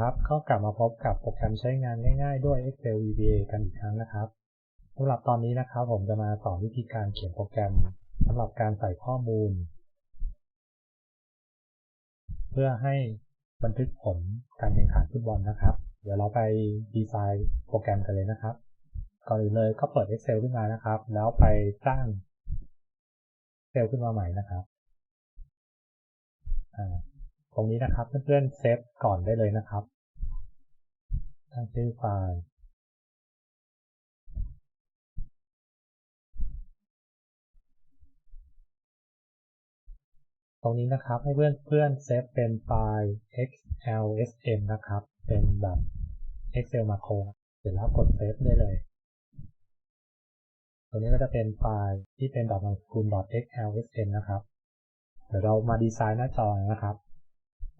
ครับก็กลับมาพบกับโปรแกรมใช้งานง่ายๆ ด้วย Excel VBA กันอีกครั้งนะครับสำหรับตอนนี้นะครับ ผมจะมาสอนวิธีการเขียนโปรแกรมสำหรับการใส่ข้อมูล เพื่อให้บันทึกผลการแข่งขันฟุตบอลนะครับ เดี๋ยวเราไปดีไซน์โปรแกรมกันเลยนะครับ ก่อนอื่นเลยก็เปิด Excel ขึ้นมานะครับ แล้วไปสร้างเซลล์ขึ้นมาใหม่นะครับ ตรงนี้นะครับเพื่อนๆเซฟก่อนได้เลยนะครับ ตั้งชื่อไฟล์ตรงนี้นะครับให้เพื่อนเพื่อนเซฟเป็นไฟล์ xlsm นะครับ เป็นแบบ excel macro เสร็จแล้วกดเซฟได้เลย ตัวนี้ก็จะเป็นไฟล์ที่เป็นดอทสกุล .xlsm นะครับ เดี๋ยวเรามาดีไซน์หน้าจอนะครับ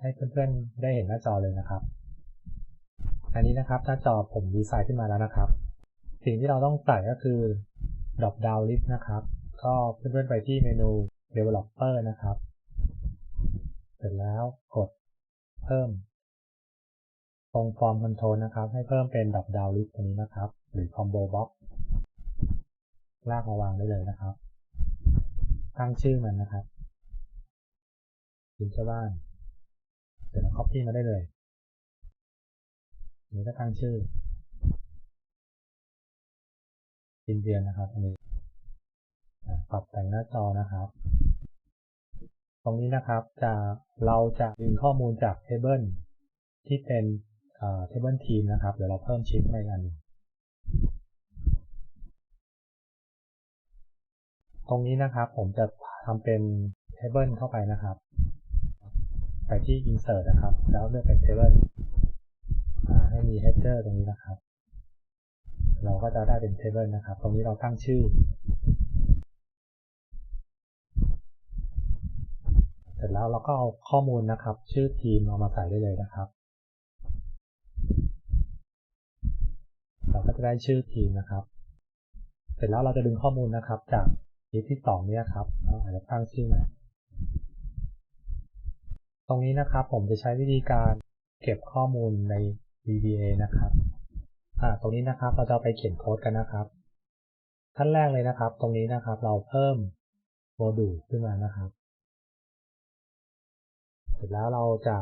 ให้เพื่อนๆได้เห็นหน้าจอเลยนะครับ อันนี้นะครับหน้าจอผมดีไซน์ขึ้นมาแล้วนะครับ สิ่งที่เราต้องใส่ก็คือ drop down list นะครับ ก็เพื่อนๆไปที่เมนู developer นะครับ เสร็จแล้วกดเพิ่ม ตรง form control นะครับ ให้เพิ่มเป็น drop down list ตรงนี้นะครับ หรือ combo box ลากมาวางได้เลยนะครับ ตั้งชื่อมันนะครับพิมพ์ชาบ้าน เสร็จแล้ว copy มาได้เลยนี้ก็ตั้งชื่อพิมพ์เรียนนะครับอันนี้ปรับแต่งหน้าจอนะครับ ตรงนี้นะครับจะเราจะดึงข้อมูลจาก table ที่เป็น table team นะครับ เดี๋ยวเราเพิ่มชิปใหม่กัน ตรงนี้นะครับผมจะทำเป็น table เข้าไปนะครับ ไปที่ insert นะครับ แล้วเลือกเป็น table ให้มี header ตรงนี้นะครับ เราก็จะได้เป็น table นะครับ ตรงนี้เราตั้งชื่อ เสร็จแล้วเราก็เอาข้อมูลนะครับ ชื่อทีมเอามาใส่ได้เลยนะครับ เราก็จะได้ชื่อทีมนะครับ เสร็จแล้วเราจะดึงข้อมูลนะครับ จากชีทที่สองนี้ครับเราอาจจะตั้งชื่อใหม่ ตรงนี้นะครับผมจะใช้วิธีการเก็บข้อมูลใน VBA นะครับอ่าตรงนี้นะครับเราจะไปเขียนโค้ดกันนะครับ ขั้นแรกเลยนะครับ ตรงนี้นะครับเราเพิ่มโมดูลขึ้นมานะครับเสร็จแล้วเราจะ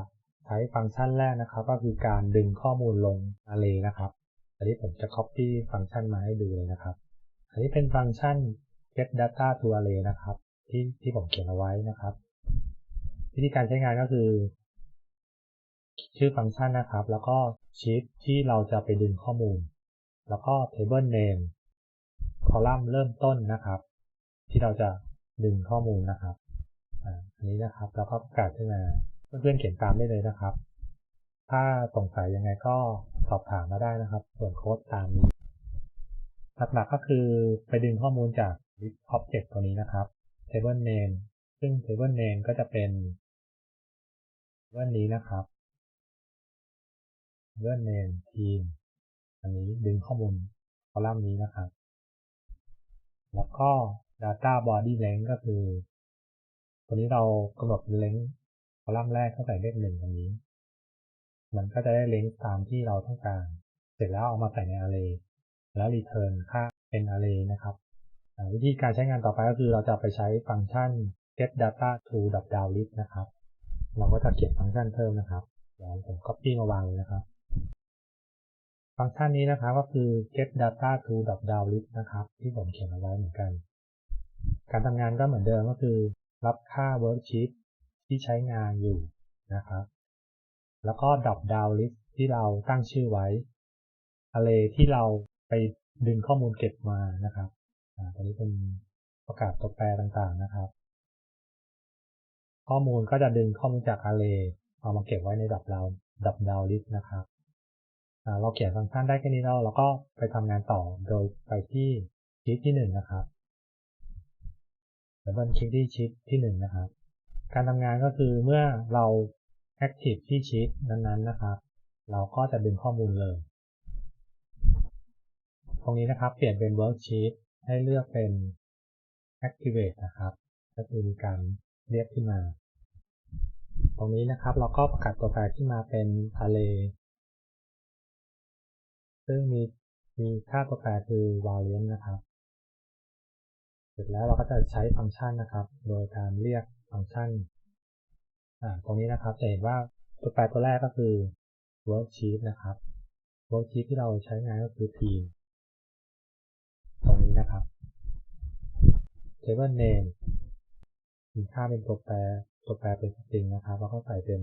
ใช้ฟังก์ชันแรกนะครับ ก็คือการดึงข้อมูลลง array นะครับ อันนี้ผมจะ copy ฟังก์ชันมาให้ดูเลยนะครับ อันนี้เป็นฟังก์ชัน get data to array นะครับ ที่ที่ผมเขียนเอาไว้นะครับ วิธีการใช้งานก็คือ ชื่อฟังก์ชันนะครับ แล้วก็ชีตที่เราจะไปดึงข้อมูล แล้วก็ table name คอลัมน์เริ่มต้นนะครับ ที่เราจะดึงข้อมูลนะครับอันนี้นะครับแล้วก็ประกาศขึ้นมาเพื่อนๆเขียนตามได้เลยนะครับ ถ้าสงสัยยังไงก็สอบถามมาได้นะครับ ส่วนโค้ดตามนี้หลักๆก็คือไปดึงข้อมูลจาก list object ตัวนี้นะครับ table name ซึ่ง table name ก็จะเป็น วันนี้นะครับ table name team อันนี้ดึงข้อมูลคอลัมน์นี้นะครับ แล้วก็ data body length ก็คือ ตัวนี้เรากำหนด length คอลัมน์แรกตั้งแต่เลขหนึ่งตรงนี้ มันก็จะได้ length ตามที่เราต้องการ เสร็จแล้วเอามาใส่ใน array แล้ว return ค่าเป็น array นะครับ วิธีการใช้งานต่อไปก็คือเราจะไปใช้ฟังก์ชัน get data to down list นะครับ เราก็จะเขียนฟังก์ชันเพิ่มนะครับเดี๋ยวผม copy มาวางเลยนะครับ ฟังก์ชันนี้นะครับก็คือ get data to down list นะครับ ที่ผมเขียนเอาไว้เหมือนกัน การทำงานก็เหมือนเดิมก็คือ รับค่า worksheet ที่ใช้งานอยู่นะครับ แล้วก็ drop down list ที่เราตั้งชื่อไว้ array ที่เราไปดึงข้อมูลเก็บมานะครับตรงนี้เป็นประกาศตัวแปรต่างๆนะครับ ข้อมูลก็จะดึงข้อมูลจาก array เอามาเก็บไว้ในดับดาวดับดาวลิสต์นะครับเราเขียนฟังก์ชันได้แค่นี้แล้วเราก็ไปทำงานต่อโดยไปที่ชีทที่1นนะครับดับเบิลคลิกที่ชีทที่1นะครับ การทำงานก็คือเมื่อเรา active ที่ชีทนั้นๆนะครับ เราก็จะดึงข้อมูลเลย ตรงนี้นะครับเปลี่ยนเป็น worksheet ให้เลือกเป็น activate นะครับ ก็คือการ เรียกขึ้นมา ตรงนี้นะครับเราก็ประกาศตัวแปรขึ้นมาเป็น array ซึ่งมีมีค่าตัวแปรคือ variant นะครับ เสร็จแล้วเราก็จะใช้ฟังก์ชันนะครับ โดยการเรียกฟังก์ชันอ่าตรงนี้นะครับจะเห็นว่าตัวแปรตัวแรกก็คือ worksheet นะครับ worksheet ที่เราใช้งานก็คือ team ตรงนี้นะครับ table name มีค่าเป็นตัวแปร ตัวแปรเป็นสตริงนะครับ แล้วก็ใส่เป็น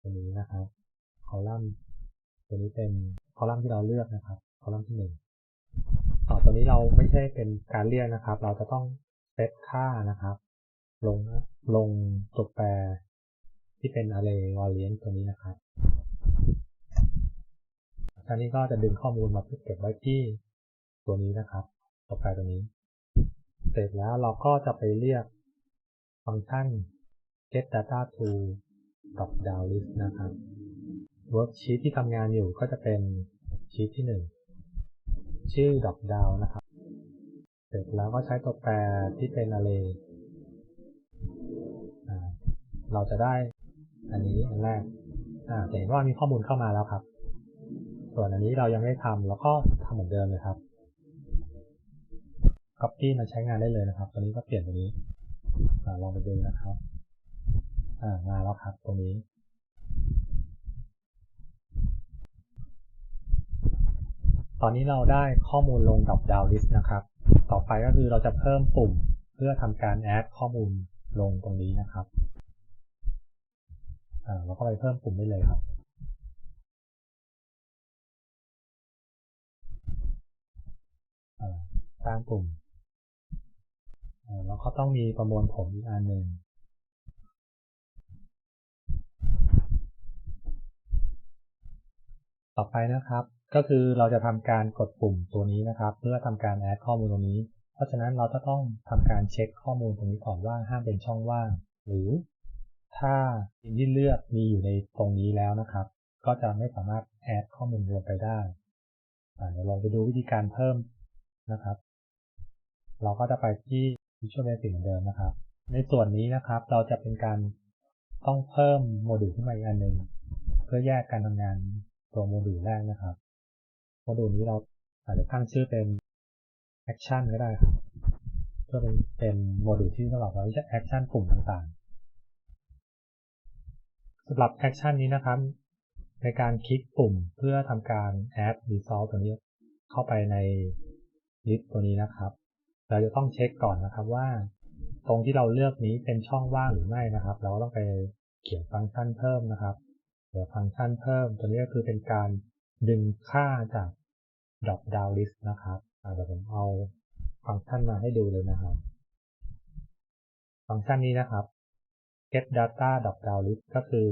ตัวนี้นะครับ คอลัมน์ ตัวนี้เป็นคอลัมน์ที่เราเลือกนะครับ คอลัมน์ที่หนึ่งต่อตัวนี้เราไม่ใช่เป็นการเรียกนะครับ เราจะต้องเซตค่านะครับ ลงลงตัวแปรที่เป็น array variant ตัวนี้นะครับคราวนี้ก็จะดึงข้อมูลมาเก็บไว้ที่ตัวนี้นะครับ ตัวแปรตัวนี้ เสร็จแล้วเราก็จะไปเรียก ฟังก์ชัน get data to drop down list นะครับ worksheet ที่ทำงานอยู่ก็จะเป็นชีตที่ 1 ชื่อ drop down นะครับ เสร็จแล้วก็ใช้ตัวแปรที่เป็น array เราจะได้อันนี้อันแรกจะเห็นว่ามีข้อมูลเข้ามาแล้วครับ ส่วนอันนี้เรายังไม่ทำแล้วก็ทำเหมือนเดิมเลยครับ copy มาใช้งานได้เลยนะครับตัวนี้ก็เปลี่ยนตัวนี้ ลองไปดูนะครับมาแล้วครับ ตรงนี้ ตอนนี้เราได้ข้อมูลลงดับดาวลิสต์นะครับ ต่อไปก็คือเราจะเพิ่มปุ่มเพื่อทำการแอดข้อมูลลงตรงนี้นะครับเราก็ไปเพิ่มปุ่มได้เลยครับสร้างปุ่ม แล้วก็ต้องมีประมวลผลอีกอันหนึ่งต่อไปนะครับ ก็คือเราจะทำการกดปุ่มตัวนี้นะครับ เพื่อทำการแอดข้อมูลตรงนี้ เพราะฉะนั้นเราจะต้องทำการเช็คข้อมูลตรงนี้ก่อนว่าห้ามเป็นช่องว่าง หรือถ้าสิ่งที่เลือกมีอยู่ในตรงนี้แล้วนะครับ ก็จะไม่สามารถแอดข้อมูลลงไปได้เดี๋ยวเราไปดูวิธีการเพิ่มนะครับ เราก็จะไปที่ Visual Basic เหมือนเดิมนะครับ ในส่วนนี้นะครับ เราจะเป็นการต้องเพิ่มโมดูลขึ้นมาอีกอันหนึ่งเพื่อแยกการทำงานตัวโมดูลแรกนะครับ โมดูลนี้เราอาจจะตั้งชื่อเป็น Action ก็ได้ครับเพื่อเป็นเป็นโมดูลที่สำหรับเราจะ Action กลุ่มต่างๆสำหรับ Action นี้นะครับ ในการคลิกปุ่มเพื่อทำการ add result ตัวนี้เข้าไปในลิสต์ตัวนี้นะครับ เราจะต้องเช็คก่อนนะครับว่า ตรงที่เราเลือกนี้เป็นช่องว่างหรือไม่นะครับ เราต้องไปเขียนฟังก์ชันเพิ่มนะครับเดี๋ยวฟังก์ชันเพิ่ม ตัวนี้ก็คือเป็นการดึงค่าจาก drop down list นะครับเดี๋ยวผมเอาฟังก์ชันมาให้ดูเลยนะครับ ฟังก์ชันนี้นะครับ get data drop down list ก็คือ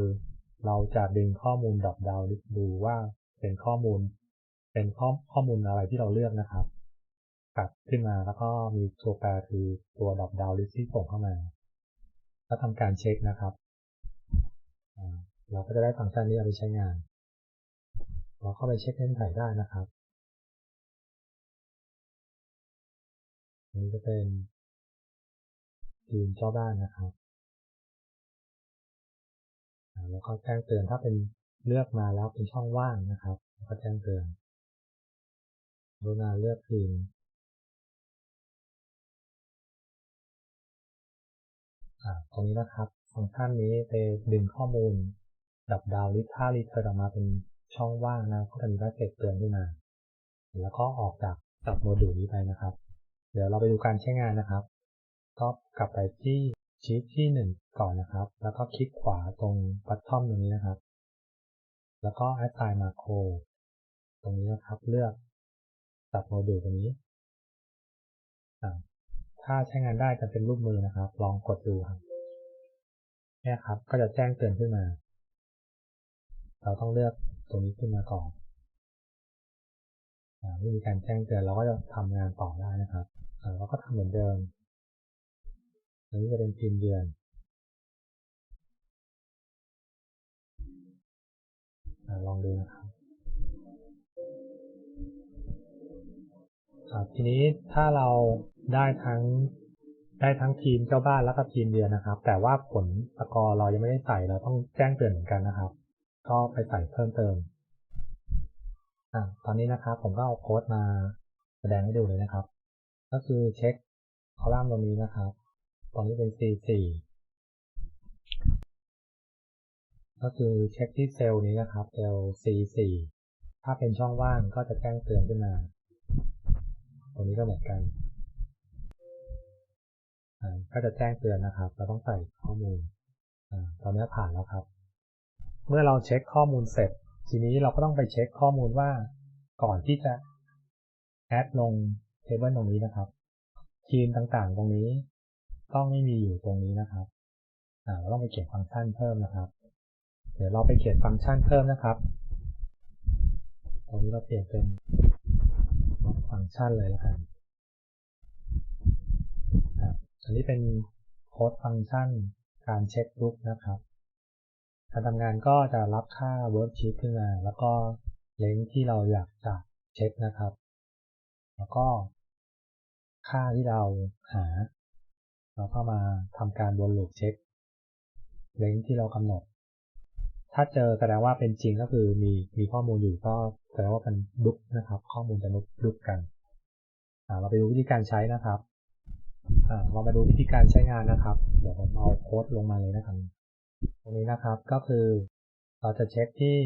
เราจะดึงข้อมูล drop down list ดูว่าเป็นข้อมูล เป็นข้อข้อมูลอะไรที่เราเลือกนะครับ ตัดขึ้นมาแล้วก็มีตัวแปรคือตัวดอกดาวลิสที่ส่งเข้ามาแล้วทำการเช็คนะครับเราก็จะได้ฟังก์ชันนี้เอาไปใช้งาน เราเข้าไปเช็คเงื่อนไขได้นะครับนี้จะเป็นทีมเจ้าบ้านนะครับแล้วก็แจ้งเตือนถ้าเป็นเลือกมาแล้วเป็นช่องว่างนะครับ ก็แจ้งเตือนรุณาเลือกทีม ตรงนี้นะครับ ฟังก์ชันนี้ไปดึงข้อมูลดับดาวลิท่ารีเทิร์นออกมาเป็นช่องว่างนะก็จะมีแมสเซจเตือนขึ้นมา แล้วก็ออกจากจากโมดูลนี้ไปนะครับ เดี๋ยวเราไปดูการใช้งานนะครับ ก็กลับไปที่ชีทที่ 1 ก่อนนะครับ แล้วก็คลิกขวาตรงบัตทอมตรงนี้นะครับ แล้วก็ assign macro ตรงนี้นะครับ เลือกตัดโมดูลตรงนี้ ถ้าใช้งานได้จะเป็นรูปมือนะครับ ลองกดดูครับเนี่ยครับ ก็จะแจ้งเตือนขึ้นมา เราต้องเลือกตรงนี้ขึ้นมาก่อนไม่มีการแจ้งเตือนเราก็จะทำงานต่อได้นะครับเราก็ทำเหมือนเดิมอันนี้จะเป็นพิมพ์เดือนลองดูนะครับทีนี้ถ้าเรา ได้ทั้งได้ทั้งทีมเจ้าบ้านแล้วก็ทีมเดียนะครับ แต่ว่าผลสกอร์เรายังไม่ได้ใส่เราต้องแจ้งเตือนเหมือนกันนะครับ ก็ไปใส่เพิ่มเติมอ่าตอนนี้นะครับผมก็เอาโค้ดมาแสดงให้ดูเลยนะครับ ก็คือเช็คคอลัมน์ตรงนี้นะครับ ตอนนี้เป็น C4 ก็คือเช็คที่เซลล์นี้นะครับเซลล์ C4 ถ้าเป็นช่องว่างก็จะแจ้งเตือนขึ้นมา ตรงนี้ก็เหมือนกัน ก็จะแจ้งเตือนนะครับ เราต้องใส่ข้อมูลอตอนนี้ผ่านแล้วครับ เมื่อเราเช็คข้อมูลเสร็จ ทีนี้เราก็ต้องไปเช็คข้อมูลว่าก่อนที่จะแอดลงเทเบิลตรงนี้นะครับ ทีมต่างๆ ตรงนี้ต้องไม่มีอยู่ตรงนี้นะครับเราต้องไปเขียนฟังก์ชันเพิ่มนะครับ เดี๋ยวเราไปเขียนฟังก์ชันเพิ่มนะครับ ตรงนี้เราเปลี่ยนเป็นฟังก์ชันเลยแล้วกัน อันนี้เป็นโค้ดฟังก์ชันการเช็คลุกนะครับ การทำงานก็จะรับค่า worksheet ขึ้นมา แล้วก็เลงที่เราอยากจะเช็คนะครับ แล้วก็ ค่าที่เราหา เราก็มาทำการวนลูปเช็คเลงที่เรากำหนด ถ้าเจอแสดงว่าเป็นจริงก็คือมีมีข้อมูลอยู่ก็แสดงว่าเป็นลุกนะครับ ข้อมูลจะลุกลุกกันเราไปดูวิธีการใช้นะครับ เรามาดูวิธีการใช้งานนะครับ เดี๋ยวผมเอาโค้ดลงมาเลยนะครับ ตรงนี้นะครับก็คือเราจะเช็คที่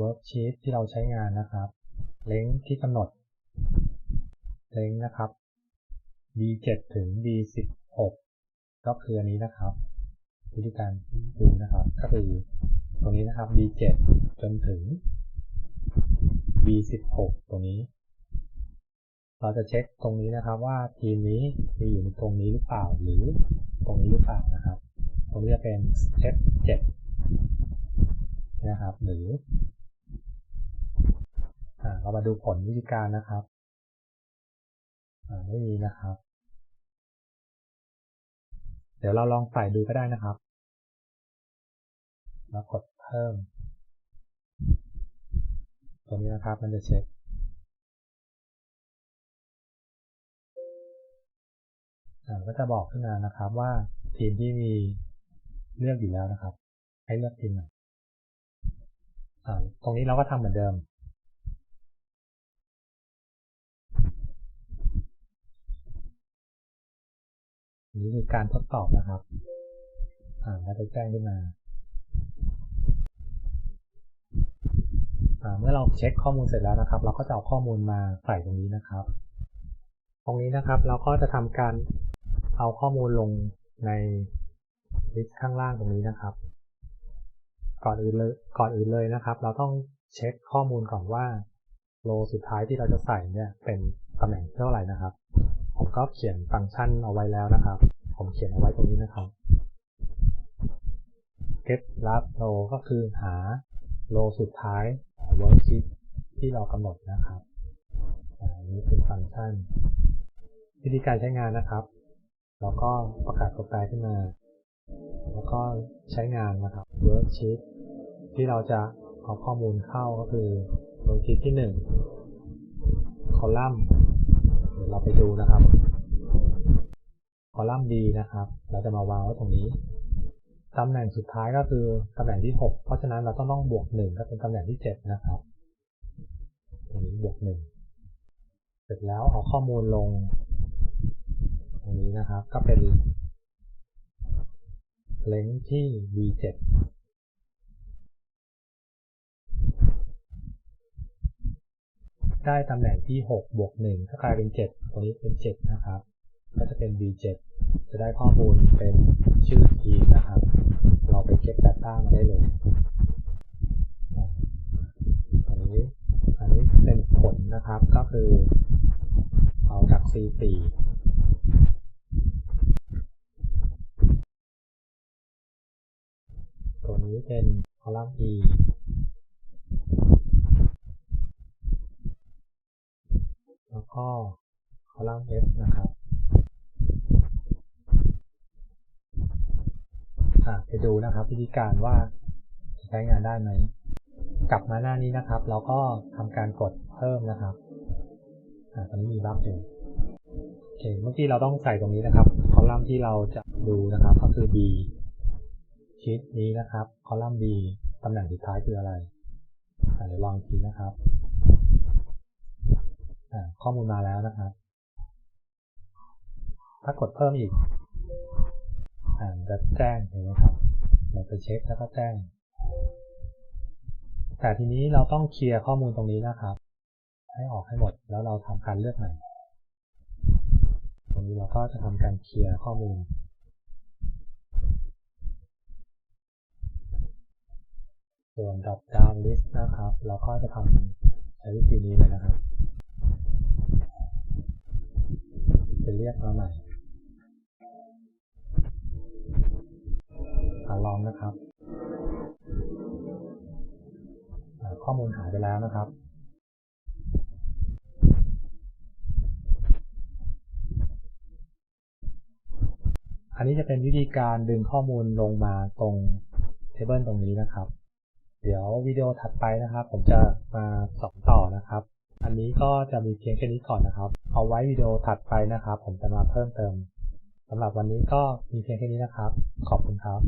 worksheet ที่เราใช้งานนะครับ เลงที่กำหนด เลงนะครับ b7 ถึง b16 ก็คืออันนี้นะครับ วิธีการดูนะครับ ก็คือตรงนี้นะครับ b7 จนถึง b16 ตรงนี้ เราจะเช็คตรงนี้นะครับว่าทีมนี้มีอยู่ตรงนี้หรือเปล่าหรือตรงนี้หรือเปล่านะครับ ตรงนี้จะเป็น step 7นะครับ หรือเรามาดูผลวิธีการนะครับไม่มีนะครับ เดี๋ยวเราลองใส่ดูก็ได้นะครับ แล้วกดเพิ่มตรงนี้นะครับมันจะเช็ค ก็จะบอกขึ้นมานะครับว่าทีมที่มีเลือกอยู่แล้วนะครับ ให้เลือกทีมตรงนี้เราก็ทำเหมือนเดิมนี่คือการทดสอบนะครับ อ่าแล้วจะแจ้งขึ้นมา เมื่อเราเช็คข้อมูลเสร็จแล้วนะครับ เราก็จะเอาข้อมูลมาใส่ตรงนี้นะครับ ตรงนี้นะครับเราก็จะทำการ เอาข้อมูลลงในลิสต์ข้างล่างตรงนี้นะครับ ก่อนอื่นเลยก่อนอื่นเลยนะครับ เราต้องเช็คข้อมูลก่อนว่าโลสุดท้ายที่เราจะใส่เนี่ยเป็นตำแหน่งเท่าไหร่นะครับ ผมก็เขียนฟังก์ชันเอาไว้แล้วนะครับ ผมเขียนเอาไว้ตรงนี้นะครับ get last row ก็คือหาโลสุดท้ายของ worksheet ที่เรากำหนดนะครับอันนี้เป็นฟังก์ชัน วิธีการใช้งานนะครับ แล้วก็ประกาศตัวแปรขึ้นมา แล้วก็ใช้งานนะครับ worksheet ที่เราจะเอาข้อมูลเข้าก็คือ worksheet ที่ 1 คอลัมน์เดี๋ยวเราไปดูนะครับ คอลัมน์ D นะครับ เราจะมาวางไว้ตรงนี้ตำแหน่งสุดท้ายก็คือตำแหน่งที่ 6 เพราะฉะนั้นเราต้องต้องบวก1ก็เป็นตำแหน่งที่ 7 นะครับตรงนี้บวก1เสร็จแล้วเอาข้อมูลลง รงนี้นะครับ ก็เป็นเลงที่ v7 ได้ตำแหน่งที่ 6 บวก 1 ก็กลายเป็น 7 ตรงนี้เป็น 7 นะครับ ก็จะเป็น v7 จะได้ข้อมูลเป็นชื่อทีมนะครับ เราไปเก็บ Data มาได้เลยอันนี้ อันนี้เป็นผลนะครับ ก็คือเอาจาก C4 ตัวนี้เป็นคอลัมน์ E แล้วก็คอลัมน์ F นะครับไป ดูนะครับ วิธีการว่าใช้งานได้ไหม กลับมาหน้านี้นะครับ เราก็ทำการกดเพิ่มนะครับตอนนี้มีบัฟอยู่โอเคเมื่อกี้เราต้องใส่ตรงนี้นะครับ คอลัมน์ที่เราจะดูนะครับ ก็คือ B ชีตนี้นะครับ คอลัมน์ B ตำแหน่งสุดท้ายคืออะไรเดี๋ยวลองทีนะครับข้อมูลมาแล้วนะครับ ถ้ากดเพิ่มอีกอ่าจะแจ้งเห็นไหมครับ เราจะเช็คแล้วก็แจ้ง แต่ทีนี้เราต้องเคลียร์ข้อมูลตรงนี้นะครับ ให้ออกให้หมดแล้วเราทำการเลือกใหม่ตรงนี้เราก็จะทำการเคลียร์ข้อมูลส่วน drop down list นะครับ เราก็จะทำใช้วิธีนี้เลยนะครับ จะเรียกมาใหม่าลองนะครับ ข้อมูลหายไปแล้วนะครับอันนี้จะเป็นวิธีการดึงข้อมูลลงมาตรงเทเบิลตรงนี้นะครับ เดี๋ยววิดีโอถัดไปนะครับ ผมจะมาสอนต่อนะครับ อันนี้ก็จะมีเพียงแค่นี้ก่อนนะครับ เอาไว้วิดีโอถัดไปนะครับ ผมจะมาเพิ่มเติม สำหรับวันนี้ก็มีเพียงแค่นี้นะครับ ขอบคุณครับ